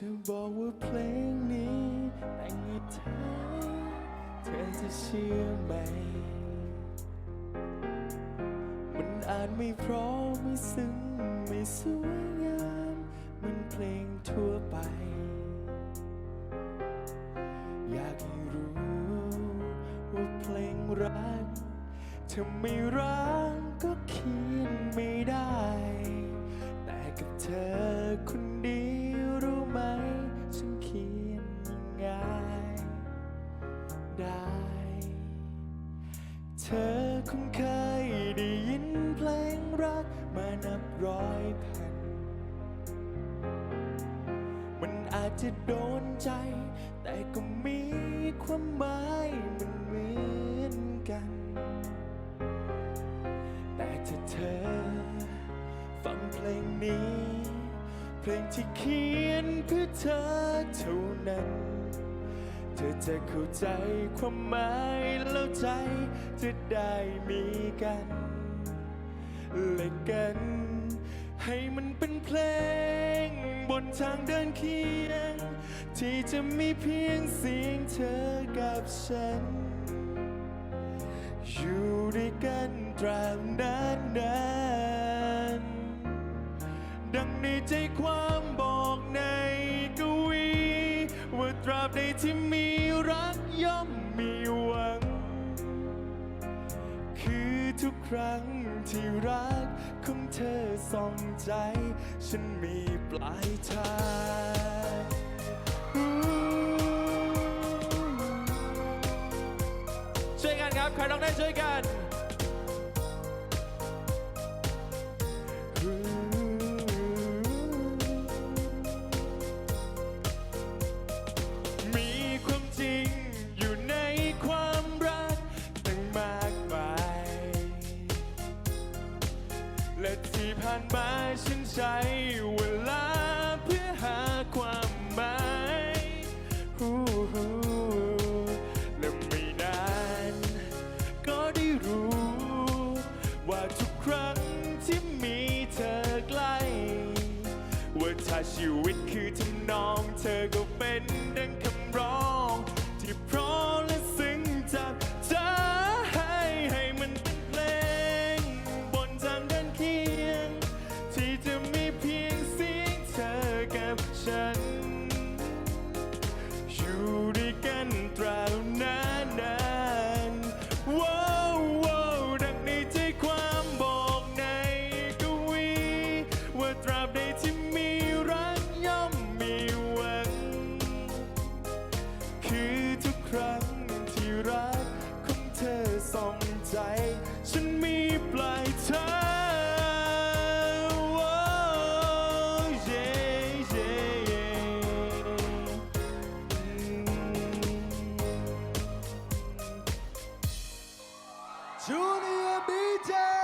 จะบอกว่าเพลงนี้แต่งให้เธอ เธอจะเชื่อไหม มันอาจไม่เพราะไม่ซึ้งไม่สวยงาม มันเพลงทั่วไป อยากให้รู้ว่าเพลงรักถ้าไม่รักก็เขียนไม่ได้ แต่กับเธอคนเดียว จะโดนใจ แต่ก็มีความหมายมันเหมือนกัน แต่ถ้าเธอ ฟังเพลงนี้ เพลงที่เขียนเพื่อเธอเท่านั้น เธอจะเข้าใจความหมายแล้วใจจะได้มีกันและกัน ให้มันเป็นเพลง บนทางเดินเคียง ที่จะมีเพียงเสียงเธอกับฉัน อยู่ด้วยกันตราบนานนานดังในใจความบอกในกวี ว่าตราบใดที่มีรักย่อมมีหวัง คือ ทุกครั้งที่รักของเธอส่องใจ ฉันมีปลายทางช่วยกันครับ ใครร้องได้ช่วยกัน ฉันใช้เวลาเพื่อหาความหมายและไม่นานก็ได้รู้ ว่าทุกครั้งที่มีเธอใกล้ ว่าถ้าชีวิตคือทำนองเธอก็เป็น ส่องใจ ฉันมีปลายทางโอ้เยเย่เย่อืมช่วย